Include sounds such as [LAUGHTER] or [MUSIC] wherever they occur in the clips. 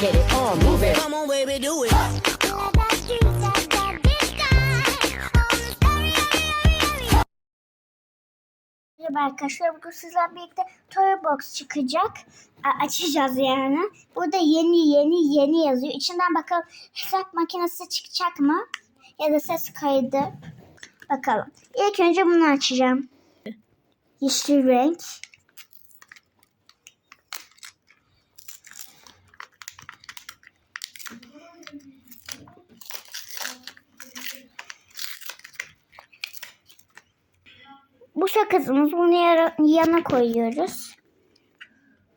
Get it on, move it. Come on, baby, do it. Merhaba arkadaşlar. Bugün sizlerle birlikte Toy Box çıkacak. A- açacağız yani. Burada yeni yeni yeni yazıyor. İçinden bakalım hesap makinesi çıkacak mı? Ya da ses kaydı. Bakalım. İlk önce bunu açacağım. Yeşil renk. Bu sakızımız bunu yara- yana koyuyoruz.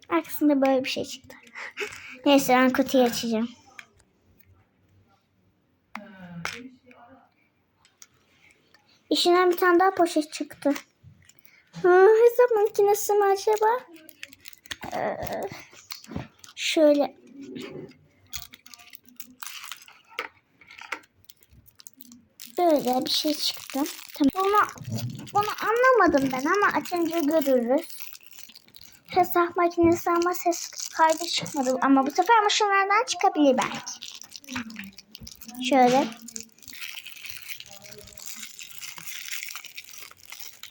Arkasında böyle bir şey çıktı. [LAUGHS] Neyse ben kutuyu açacağım. İçinden bir tane daha poşet çıktı. Ha, hesap makinesi mi acaba? Ee, şöyle. Böyle bir şey çıktı. Tamam. Bunu, bunu anlamadım ben ama açınca görürüz. Hesap makinesi ama ses kaydı çıkmadı. Ama bu sefer maşinlerden çıkabilir belki. Şöyle.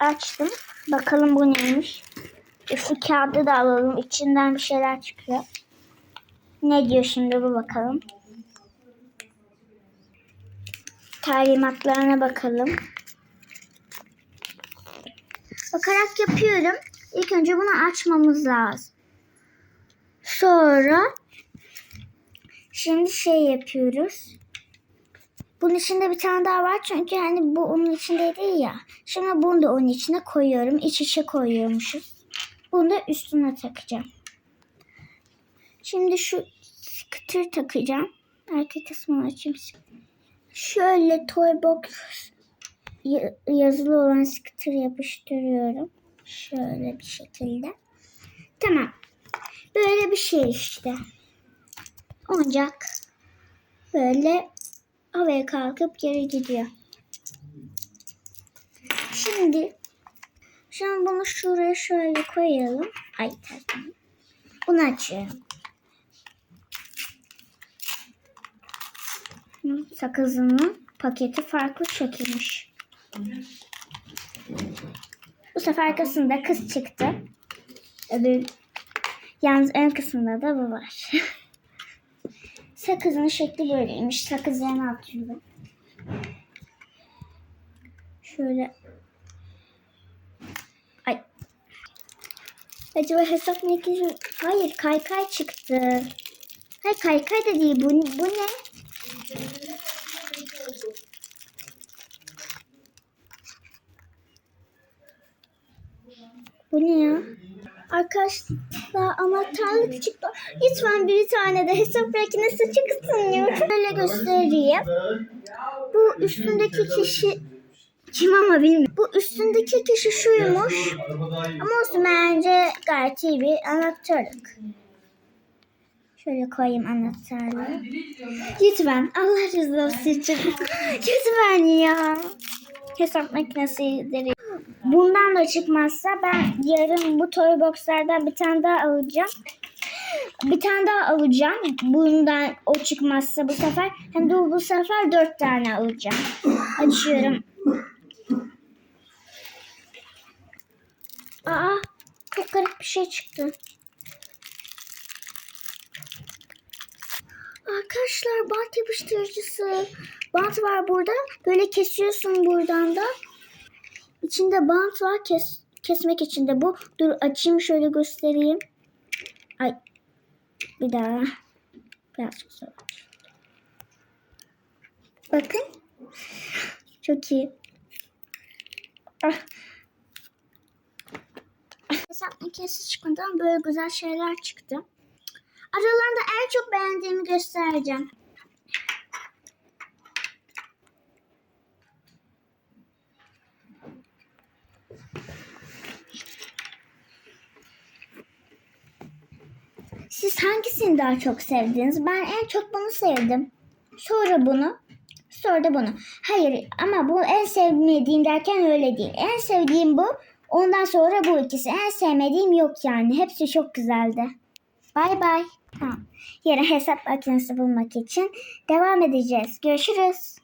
Açtım. Bakalım bu neymiş. Şu kağıdı da alalım. İçinden bir şeyler çıkıyor. Ne diyor şimdi bu bakalım. Talimatlarına bakalım. Bakarak yapıyorum. İlk önce bunu açmamız lazım. Sonra şimdi şey yapıyoruz. Bunun içinde bir tane daha var çünkü hani bu onun içinde değil ya. Şimdi bunu da onun içine koyuyorum. İç içe koyuyormuşuz. Bunu da üstüne takacağım. Şimdi şu sıkıtır takacağım. Arka kısmını açayım. Şöyle toy box yazılı olan sticker yapıştırıyorum. Şöyle bir şekilde. Tamam. Böyle bir şey işte. Oyuncak böyle havaya kalkıp geri gidiyor. Şimdi şimdi bunu şuraya şöyle koyalım. Ay tamam. Bunu açıyorum. Sakızının paketi farklı çekilmiş. Bu sefer arkasında kız çıktı. Öbür yalnız ön kısmında da bu var. [LAUGHS] Sakızın şekli böyleymiş. Sakız yana atıyor. Şöyle. Ay. Acaba hesap makinesi... Hayır kaykay çıktı. Hayır kaykay da değil. Bu, bu ne? Bu ne ya? Arkadaşlar anahtarlık çıktı. Lütfen bir tane de hesap makinesi çıksın. Şöyle göstereyim. Bu üstündeki kişi kim ama bilmiyorum. Bu üstündeki kişi şuymuş. Ama olsun bence gayet iyi bir anahtarlık. Şöyle koyayım anahtarlığı. Lütfen Allah rızası için. [LAUGHS] Lütfen ya. Hesap makinesidir. Bundan da çıkmazsa ben yarın bu toy boxlardan bir tane daha alacağım. Bir tane daha alacağım. Bundan o çıkmazsa bu sefer. Hem de bu sefer dört tane alacağım. Açıyorum. Aa, çok garip bir şey çıktı. Arkadaşlar bant yapıştırıcısı. Bant var burada. Böyle kesiyorsun buradan da. İçinde bant var kes, kesmek için de bu. Dur açayım şöyle göstereyim. Ay bir daha. Birazcık zor. Bakın. Çok iyi. Ah. Hesap makinesi çıkmadan böyle güzel şeyler çıktı. Aralarında en çok beğendiğimi göstereceğim. Siz hangisini daha çok sevdiniz? Ben en çok bunu sevdim. Sonra bunu. Sonra da bunu. Hayır ama bu en sevmediğim derken öyle değil. En sevdiğim bu. Ondan sonra bu ikisi. En sevmediğim yok yani. Hepsi çok güzeldi. Bay bay. Tamam. Yarın hesap makinesi bulmak için devam edeceğiz. Görüşürüz.